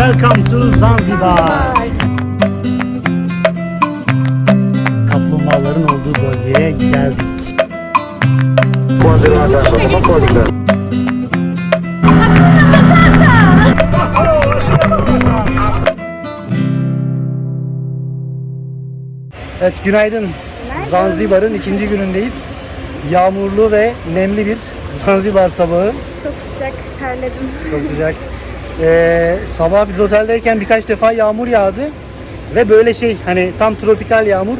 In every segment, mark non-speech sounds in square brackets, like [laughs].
Welcome to Zanzibar. Kaplumbağaların olduğu bölgeye geldik. Evet günaydın. Zanzibar'ın ikinci günündeyiz. Yağmurlu ve nemli bir Zanzibar sabahı. Çok sıcak, terledim. Çok sıcak. [laughs] Ee, sabah biz oteldeyken birkaç defa yağmur yağdı. Ve böyle şey hani tam tropikal yağmur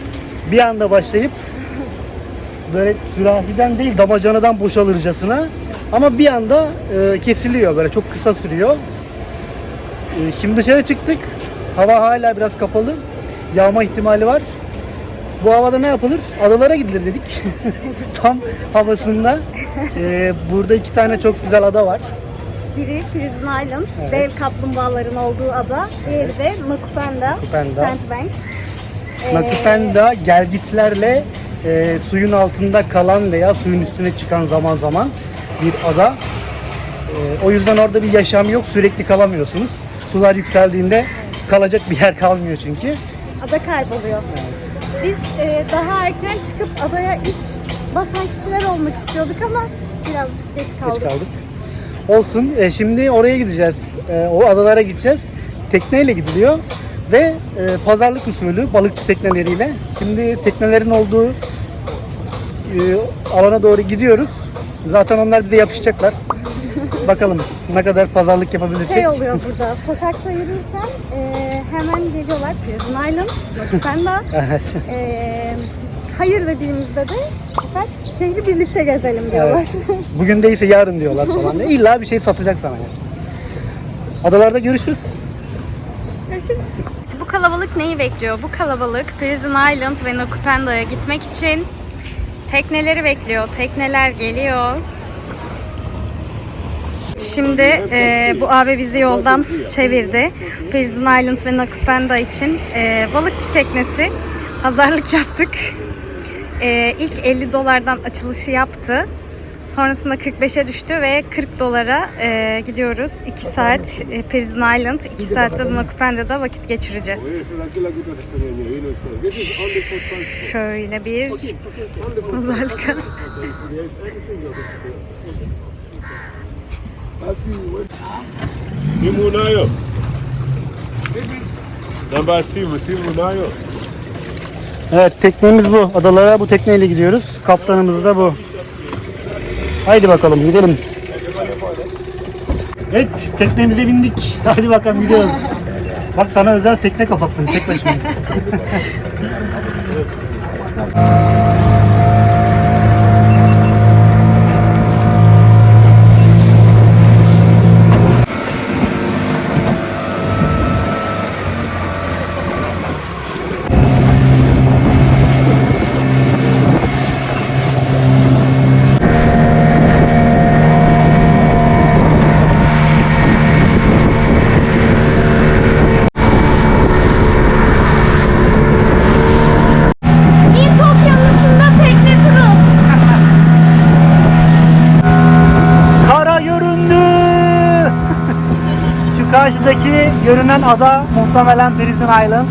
bir anda başlayıp böyle sürahiden değil damacanadan boşalırcasına ama bir anda e, kesiliyor böyle çok kısa sürüyor. E, şimdi dışarı çıktık. Hava hala biraz kapalı. Yağma ihtimali var. Bu havada ne yapılır? Adalara gidilir dedik. [laughs] Tam havasında. E, burada iki tane çok güzel ada var. Biri Prison Island, Evet. dev kaplumbağaların olduğu ada. Diğeri de Nakupenda, Nakupenda. Sandbank. Ee, Nakupenda gelgitlerle e, suyun altında kalan veya suyun üstüne çıkan zaman zaman bir ada. E, o yüzden orada bir yaşam yok. Sürekli kalamıyorsunuz. Sular yükseldiğinde kalacak bir yer kalmıyor çünkü. Ada kayboluyor. Biz e, daha erken çıkıp adaya ilk basan kişiler olmak istiyorduk ama birazcık geç kaldık. Geç kaldık. Olsun. E, şimdi oraya gideceğiz. E, o adalara gideceğiz. Tekneyle gidiliyor ve e, pazarlık usulü balıkçı tekneleriyle. Şimdi teknelerin olduğu e, alana doğru gidiyoruz. Zaten onlar bize yapışacaklar. [laughs] Bakalım ne kadar pazarlık yapabilecek. Şey oluyor burada, sokakta yürürken e, hemen geliyorlar Prison Island, Nakupenda. [laughs] Evet. e, hayır dediğimizde de sefer şehri birlikte gezelim diyorlar. Evet. Bugün değilse yarın diyorlar falan. İlla bir şey satacak sana yani. Adalarda görüşürüz. Görüşürüz. Bu kalabalık neyi bekliyor? Bu kalabalık Prison Island ve Nakupenda'ya gitmek için tekneleri bekliyor. Tekneler geliyor. Şimdi e, bu abi bizi yoldan çevirdi. Prison Island ve Nakupenda için e, balıkçı teknesi. Pazarlık yaptık. E, ilk 50 dolardan açılışı yaptı. Sonrasında 45'e düştü ve 40 dolara e, gidiyoruz. 2 saat e, Prison Island, 2 saatte Nakupenda'da vakit geçireceğiz. Şöyle bir pazarlık. Simu unayo? Namba simu, simu unayo? Evet teknemiz bu. Adalara bu tekneyle gidiyoruz. Kaptanımız da bu. Haydi bakalım gidelim. Evet teknemize bindik. [laughs] Hadi bakalım gidiyoruz. Bak sana özel tekne kapattım tek başıma. [laughs] görünen ada muhtemelen Prison Island.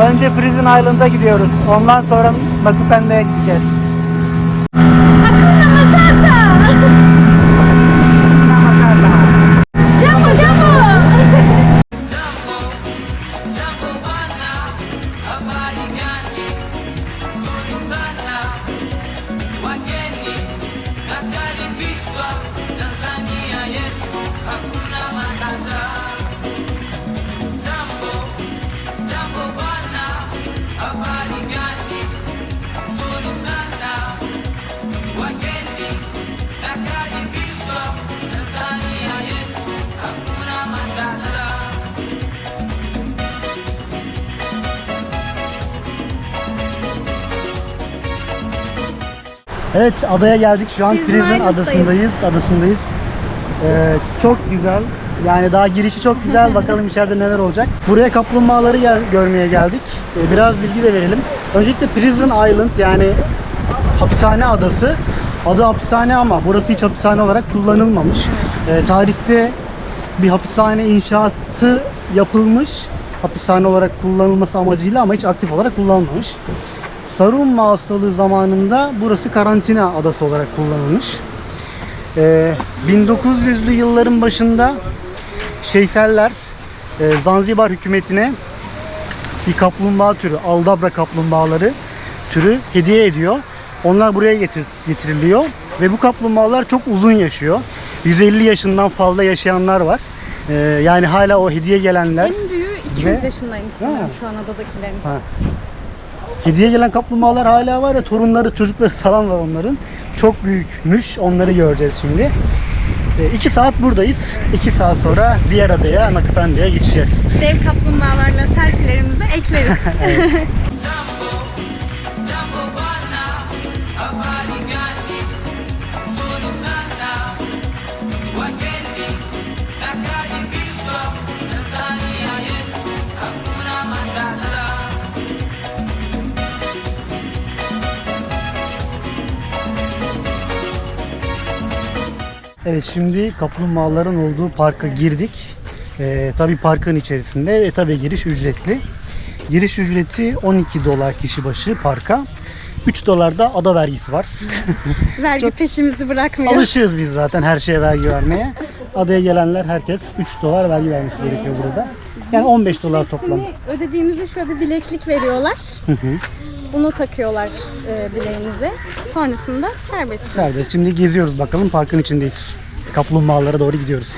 Önce Prison Island'a gidiyoruz. Ondan sonra Nakupenda'ya gideceğiz. Evet adaya geldik. Şu an Island'dayız. adasındayız. Adasındayız. Ee, çok güzel. Yani daha girişi çok güzel. [laughs] Bakalım içeride neler olacak. Buraya kaplumbağaları yer, görmeye geldik. Ee, biraz bilgi de verelim. Öncelikle Prison Island yani hapishane adası. Adı hapishane ama burası hiç hapishane olarak kullanılmamış. Ee, tarihte bir hapishane inşaatı yapılmış. Hapishane olarak kullanılması amacıyla ama hiç aktif olarak kullanılmamış. Sarunma hastalığı zamanında burası karantina adası olarak kullanılmış. Ee, 1900'lü yılların başında Şeyseller e, Zanzibar hükümetine bir kaplumbağa türü, aldabra kaplumbağaları türü hediye ediyor. Onlar buraya getir- getiriliyor ve bu kaplumbağalar çok uzun yaşıyor. 150 yaşından fazla yaşayanlar var. Ee, yani hala o hediye gelenler En büyüğü 200 Ve- yaşındaymış sanırım şu an adadakilerin. Ha. Hediye gelen kaplumbağalar hala var ya torunları çocukları falan var onların. Çok büyükmüş onları göreceğiz şimdi. E, iki saat buradayız. İki saat sonra diğer adaya Nakıpendi'ye geçeceğiz. Dev kaplumbağalarla selfie'lerimizi ekleriz. [laughs] [laughs] Evet şimdi kaplumbağaların olduğu parka girdik. Ee, tabii parkın içerisinde ve tabii giriş ücretli. Giriş ücreti 12 dolar kişi başı parka. 3 dolar da ada vergisi var. [laughs] Vergi peşimizi bırakmıyor. Alışığız biz zaten her şeye vergi vermeye. Adaya gelenler herkes 3 dolar vergi vermesi gerekiyor burada. Yani 15 dolar toplam. Ödediğimizde şöyle bir bileklik veriyorlar. Bunu takıyorlar e, bileğinize. Sonrasında serbest. Serbest. Şimdi geziyoruz bakalım parkın içindeyiz. Kaplumbağalara doğru gidiyoruz.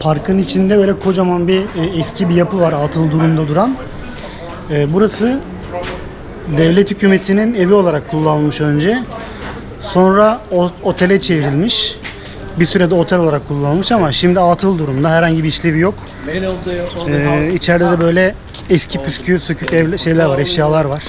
Parkın içinde böyle kocaman bir e, eski bir yapı var atıl durumda duran. E, burası devlet hükümetinin evi olarak kullanılmış önce. Sonra o, otele çevrilmiş. Bir sürede otel olarak kullanılmış ama şimdi atıl durumda. Herhangi bir işlevi yok. E, içeride de böyle eski püskü, sökük ev, şeyler var, eşyalar var.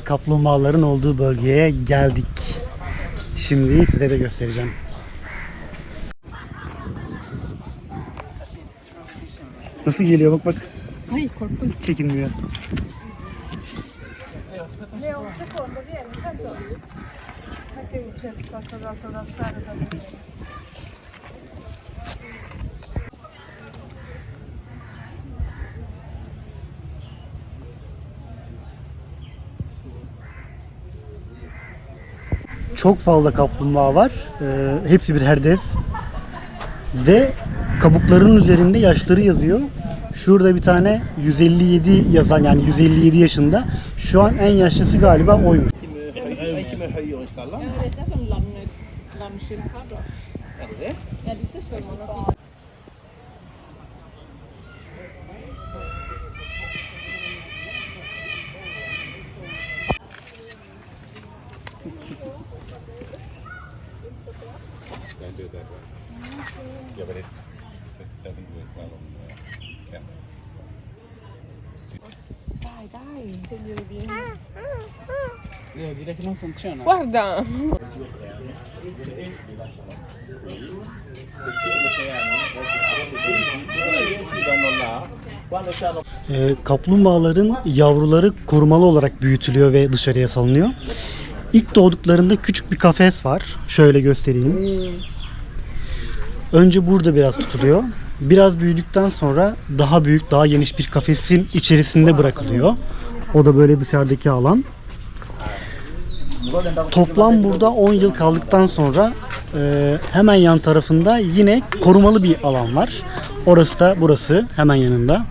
Ve kaplumbağaların olduğu bölgeye geldik. Şimdi size de göstereceğim. Nasıl geliyor bak bak. Ay korktum. Çekinmiyor. Çok fazla kaplumbağa var. Ee, hepsi bir herdev. Ve kabuklarının üzerinde yaşları yazıyor. Şurada bir tane 157 yazan yani 157 yaşında. Şu an en yaşlısı galiba oymuş. Ikke med høye øreskaller. Ja, dette er som lam, lamskildpadder. Er det det? Ja, disse svømmer nok i Ja, di che non funziona. Guarda! Ee, kaplumbağaların yavruları korumalı olarak büyütülüyor ve dışarıya salınıyor. İlk doğduklarında küçük bir kafes var. Şöyle göstereyim. Önce burada biraz tutuluyor. Biraz büyüdükten sonra daha büyük, daha geniş bir kafesin içerisinde bırakılıyor. O da böyle dışarıdaki alan. Toplam burada 10 yıl kaldıktan sonra e, hemen yan tarafında yine korumalı bir alan var. Orası da burası hemen yanında.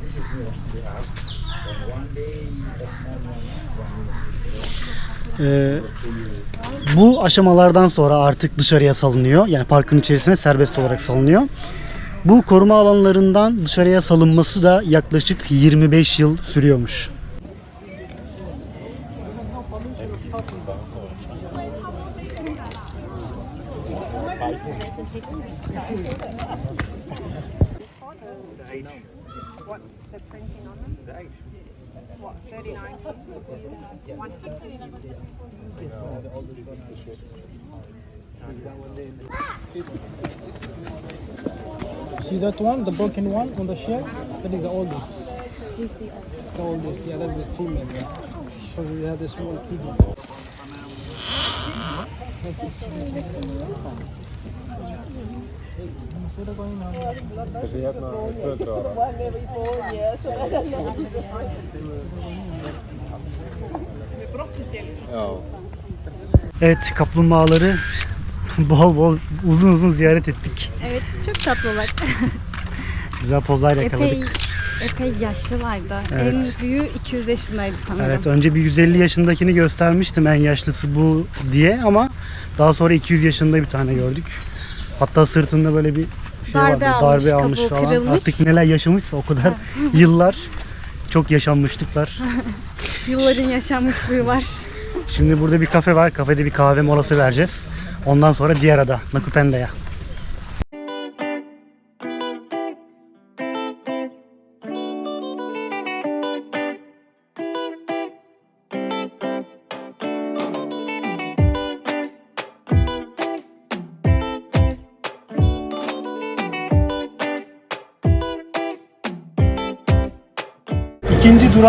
E, bu aşamalardan sonra artık dışarıya salınıyor. Yani parkın içerisine serbest olarak salınıyor. Bu koruma alanlarından dışarıya salınması da yaklaşık 25 yıl sürüyormuş. See that one, the broken one on the shell? That is the oldest. the oldest? yeah, that's the female. Yeah. So we have the small kid. Evet kaplumbağaları [laughs] bol bol uzun uzun ziyaret ettik. Evet çok tatlılar. [laughs] Güzel pozlar yakaladık. epey epey yaşlılardı. Evet. En büyüğü 200 yaşındaydı sanırım. Evet önce bir 150 yaşındakini göstermiştim en yaşlısı bu diye ama daha sonra 200 yaşında bir tane gördük. Hatta sırtında böyle bir şey Darbe vardı, almış, darbe almış falan. kırılmış. Artık neler yaşamışsa o kadar [laughs] yıllar çok yaşanmışlıklar. Yılların yaşanmışlığı var. Şimdi burada bir kafe var. Kafede bir kahve molası vereceğiz. Ondan sonra diğer ada Nakupende'ye.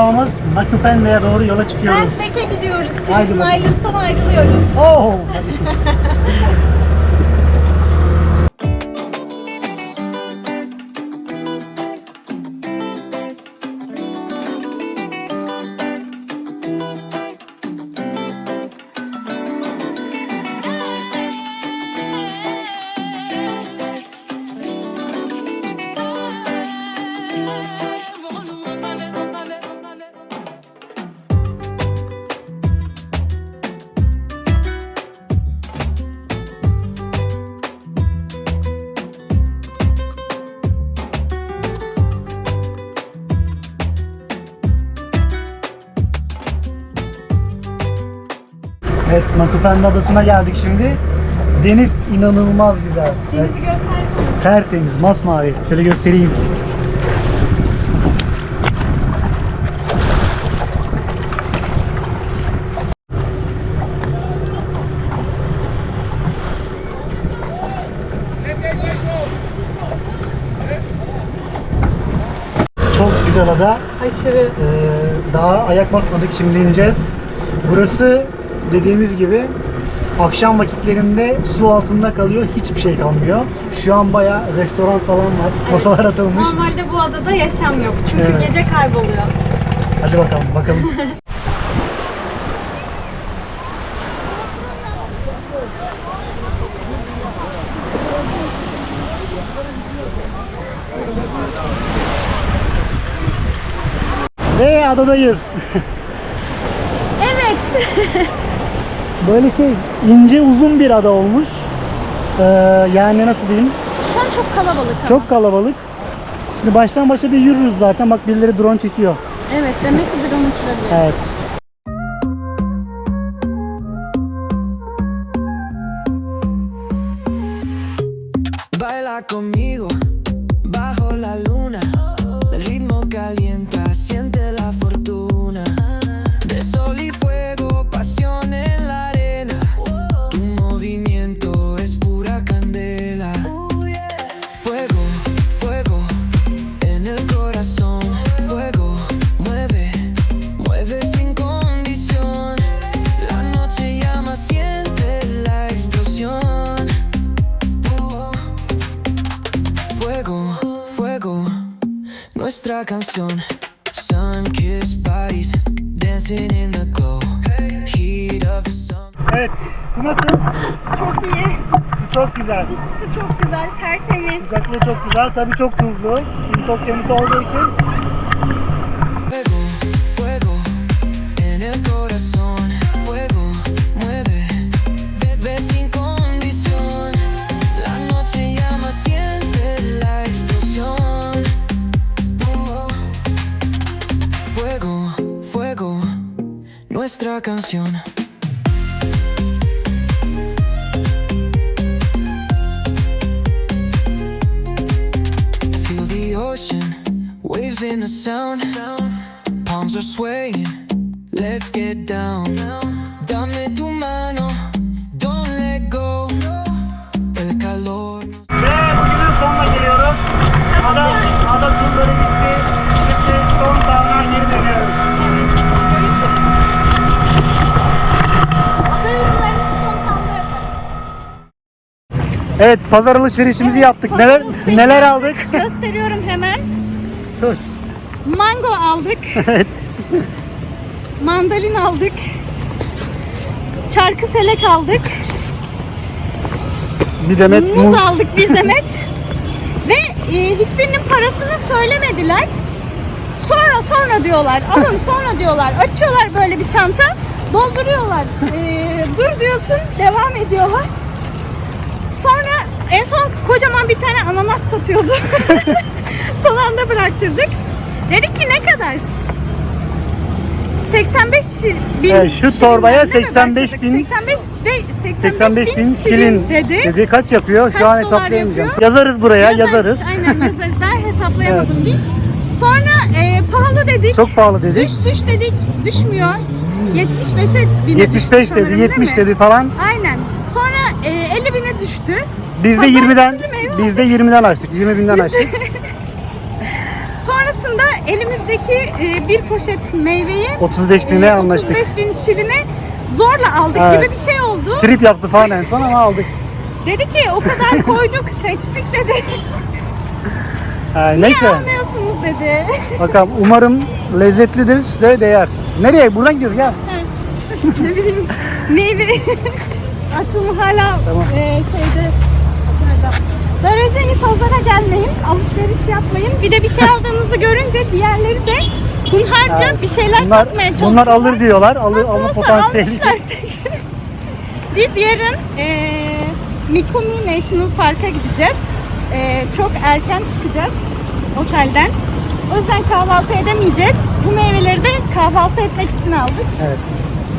Durağımız Nakupende'ye doğru yola çıkıyoruz. Pek'e gidiyoruz. Haydi Prison bakalım. Ayrılıyoruz. Oh! [laughs] Nakupende Adası'na geldik şimdi. Deniz inanılmaz güzel. Denizi göstersene. Tertemiz, masmavi. Şöyle göstereyim. Çok güzel ada. Aşırı. Ee, daha ayak basmadık şimdi ineceğiz. Burası dediğimiz gibi akşam vakitlerinde su altında kalıyor. Hiçbir şey kalmıyor. Şu an baya restoran falan var. Masalar atılmış. Normalde bu adada yaşam yok. Çünkü Evet. gece kayboluyor. Hadi bakalım bakalım. [laughs] Ve adadayız. Evet. [laughs] Böyle şey ince uzun bir ada olmuş. Ee, yani nasıl diyeyim? Şu an çok kalabalık ama. Çok kalabalık. Şimdi baştan başa bir yürürüz zaten. Bak birileri drone çekiyor. Evet demek ki drone uçurabiliyor. Evet. Nuestra canción. Sun kissed bodies dancing in the glow. Heat of the sun. Evet. Su nasıl? Çok iyi. Su çok güzel. Su çok güzel, tertemiz. Sıcaklığı çok güzel. Tabii çok tuzlu. Çok temiz olduğu için nuestra canción. Feel the ocean, waves in the sound. Palms are swaying, let's get down. Dame tu mano, Evet pazar alışverişimizi yaptık. Neler neler aldık? [laughs] Gösteriyorum hemen. Dur. Mango aldık. [laughs] evet. Mandalin aldık. Çarkı felek aldık. Bir demet Muz muz. aldık bir [laughs] demet. Ve e, hiçbirinin parasını söylemediler. Sonra sonra diyorlar. Alın sonra diyorlar. Açıyorlar böyle bir çanta. Dolduruyorlar. E, dur diyorsun. Devam ediyorlar. Sonra en son kocaman bir tane ananas satıyordu. [laughs] son anda bıraktırdık. Dedik ki ne kadar? 85 şi- bin Evet, şu torbaya şilinden mi 85 başladık? bin- 85 ve 85 bin şilin dedi. dedi. Kaç yapıyor? Şu Kaç an dolar hesaplayamayacağım. yapıyor? Yazarız buraya, yazarız. Aynen [laughs] yazarız. Ben hesaplayamadım değil. Sonra e, pahalı dedik. Çok pahalı dedik. Düş düş dedik. Düşmüyor. 75'e bine 75 düştü dedi, sanırım, 70 değil mi? dedi falan. Aynen. Sonra e, 50 bine düştü. Biz de Pazar 20'den günü meyve biz de 20'den açtık. 20 binden açtık. [laughs] Sonrasında elimizdeki e, bir poşet meyveyi 35 bine e, anlaştık. 35 bin şiline zorla aldık Evet. gibi bir şey oldu. Trip yaptı falan en son ama aldık. Dedi ki o kadar [laughs] koyduk seçtik dedi. Ha, Niye neyse. almıyorsunuz dedi. Bakalım umarım lezzetlidir ve değer. Nereye? Buradan gidiyoruz gel. [laughs] ne bileyim meyve aklım hala Tamam. e, şeyde. Darajeni pazara gelmeyin, alışveriş yapmayın. Bir de bir şey aldığınızı görünce diğerleri de hunharca Evet. bir şeyler Bunlar, satmaya çalışıyorlar. bunlar alır diyorlar. Alır, alma potansiyeli. [laughs] Biz yarın e, Mikumi National Park'a gideceğiz. E, çok erken çıkacağız otelden. O yüzden kahvaltı edemeyeceğiz. Bu meyveleri de kahvaltı etmek için aldık. Evet.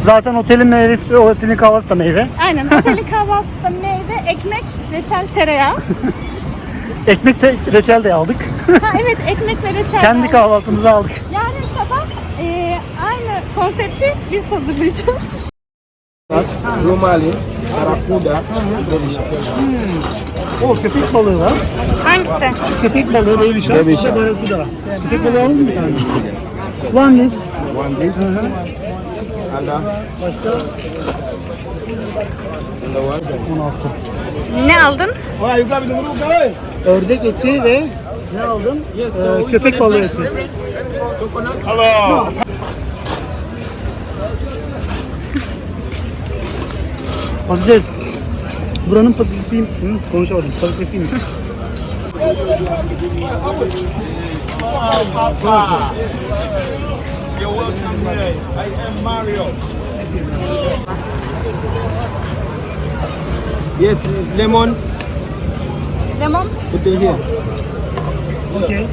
Zaten otelin meyvesi, otelin kahvaltısı da meyve. Aynen otelin kahvaltısı da meyve, ekmek, reçel, tereyağı. [laughs] Ekmek de reçel de aldık. Ha evet ekmek ve reçel. Kendi aldık. kahvaltımızı aldık. Yarın sabah e, aynı konsepti biz hazırlayacağız. Romali, Arakuda, O köpek balığı var. Hangisi? Şu köpek balığı baby shark. Bir de barakuda. Köpek balığı alalım mı bir tane? One this. one this, Uh, Başka? the one. 16. Ne aldın? Ördek eti ve ne aldım? Ee, köpek balığı eti. Hello. [laughs] Patates. Buranın patatesiyim. Hı, konuşamadım. Patatesiyim. You're welcome here. I am Mario. Yes, lemon, Lemon. put it here. Okey.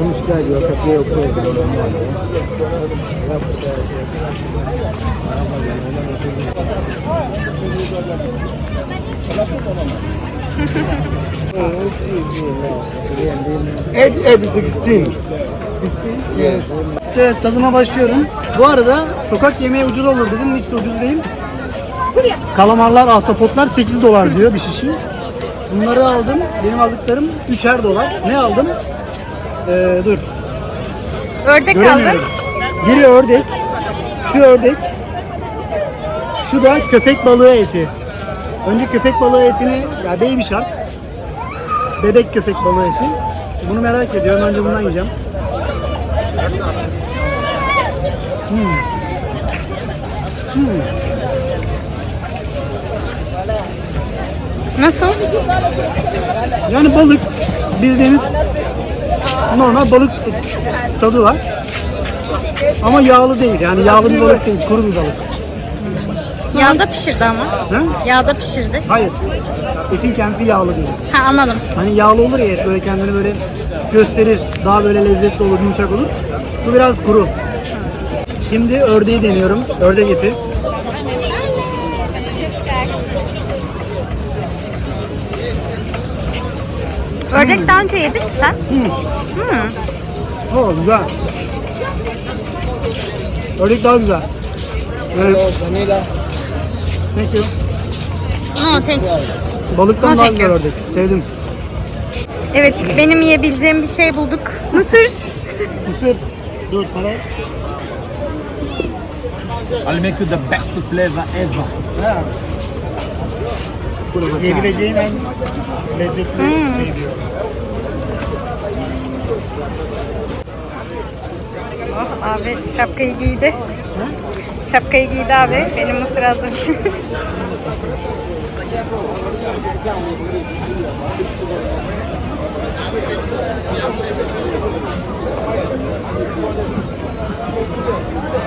Umshikaji [laughs] wakatia ukweli. Add every 16. Yes. Evet tadıma başlıyorum. Bu arada sokak yemeği ucuz olur dedim. Hiç de ucuz değil. Kalamarlar, ahtapotlar 8 dolar diyor bir şişi. Bunları aldım. Benim aldıklarım 3'er dolar. Ne aldım? Ee, dur. Ördek aldın. Biri ördek. Şu ördek. Şu da köpek balığı eti. Önce köpek balığı etini, ya baby shark. bebek köpek balığı eti. Bunu merak ediyorum. Önce bundan yiyeceğim. Nasıl? Yani balık bildiğiniz normal balık tadı var. Ama yağlı değil. Yani yağlı bir balık değil. Kuru bir balık. Yağda pişirdi ama. Ha? Yağda pişirdi. Hayır. Etin kendisi yağlı değil. Ha anladım. Hani yağlı olur ya et böyle kendini böyle gösterir. Daha böyle lezzetli olur, yumuşak olur. Bu biraz kuru. Şimdi ördeği deniyorum. Ördek eti. Ördek daha önce yedin mi sen? Oo güzel. Ördek daha güzel. Evet. Thank you. No, thank you. Balıktan No, daha güzel you. ördek. Sevdim. Evet, benim yiyebileceğim bir şey bulduk. Mısır. Mısır. Dur para. I'll make you the best flavor ever. Yiyebileceğim en lezzetli şey diyor. Oh, abi şapkayı giydi. Şapkayı giydi abi. Benim mısır hazır şimdi.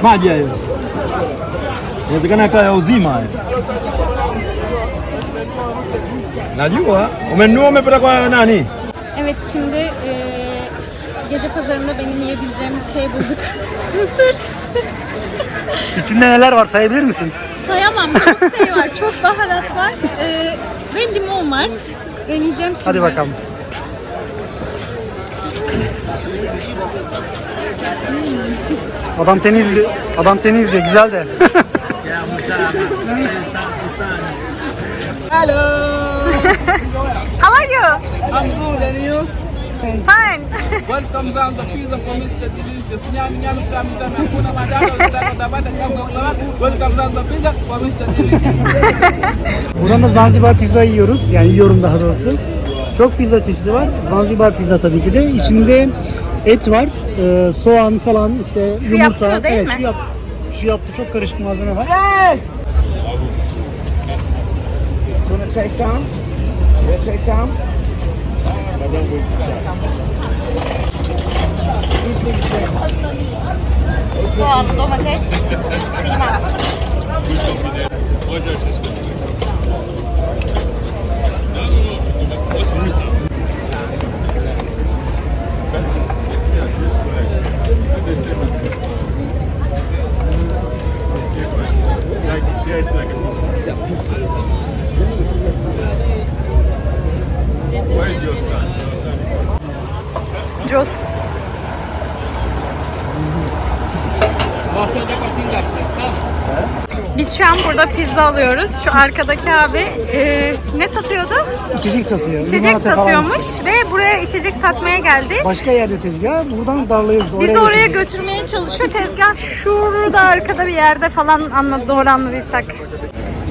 Maji hayo. Inawezekana ikawa ya uzima hayo. Najua. Umenunua umepata kwa nani? Evet şimdi eee, gece pazarında benim yiyebileceğim bir şey bulduk. [laughs] Mısır. [laughs] İçinde neler var sayabilir misin? Sayamam. Çok şey var. Çok baharat var. Eee, ve limon var. Deneyeceğim şimdi. Hadi bakalım. Adam seni izliyor. Adam seni izliyor. Güzel de. [laughs] How are you? I'm good and you? Fine. Welcome down the pizza for Mr. Delicious. Nyami nyami kami kami hakuna madalo utapata kama ulawa. Welcome down the pizza for Mr. Delicious. [laughs] Buradan da Zanzibar pizza yiyoruz. Yani yiyorum daha doğrusu. Çok pizza çeşidi var. Zanzibar pizza tabii ki de. İçinde et var, e, soğan falan işte Şu yumurta. yaptırıyor değil evet, mi? Şu, yap, şu yaptı çok karışık malzeme var. Wanna taste some? Wanna taste some? Soğan, domates, kıyma. Pizza alıyoruz. Şu arkadaki abi e, ne satıyordu? İçecek satıyor. İçecek limonata falan. satıyormuş ve buraya içecek satmaya geldi. Başka yerde tezgah. Buradan darlayıyoruz. Bizi oraya götürüyoruz. götürmeye çalışıyor. Tezgah şurada arkada bir yerde falan anladı, doğru anladıysak.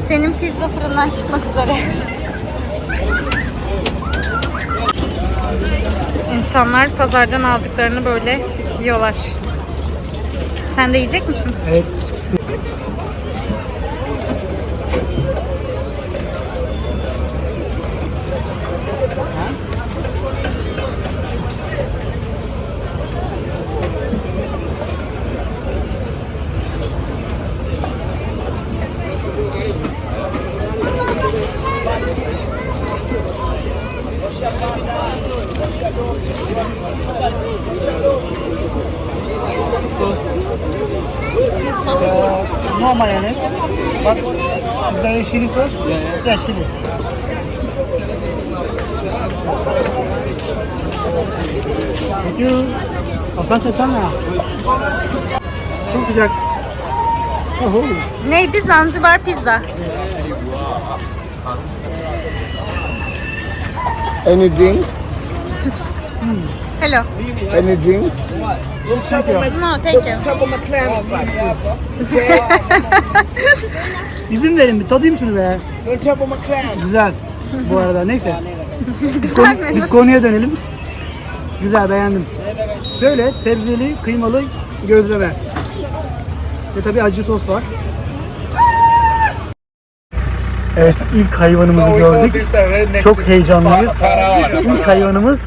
Senin pizza fırından çıkmak üzere. İnsanlar pazardan aldıklarını böyle yiyorlar. Sen de yiyecek misin? Evet. Yeah. chili. Thank you. Asante sana. Çok sıcak. Oho. Neydi? Zanzibar pizza. Any drinks? Hello. Any drinks? No, thank you. [laughs] İzin verin bir tadayım şunu be. Güzel. Bu arada neyse. [laughs] Biz, Güzel konu- mi? biz konuya dönelim. Güzel beğendim. Şöyle sebzeli, kıymalı gözleme. Ve tabii acı sos var. Evet ilk hayvanımızı gördük. Çok heyecanlıyız. İlk hayvanımız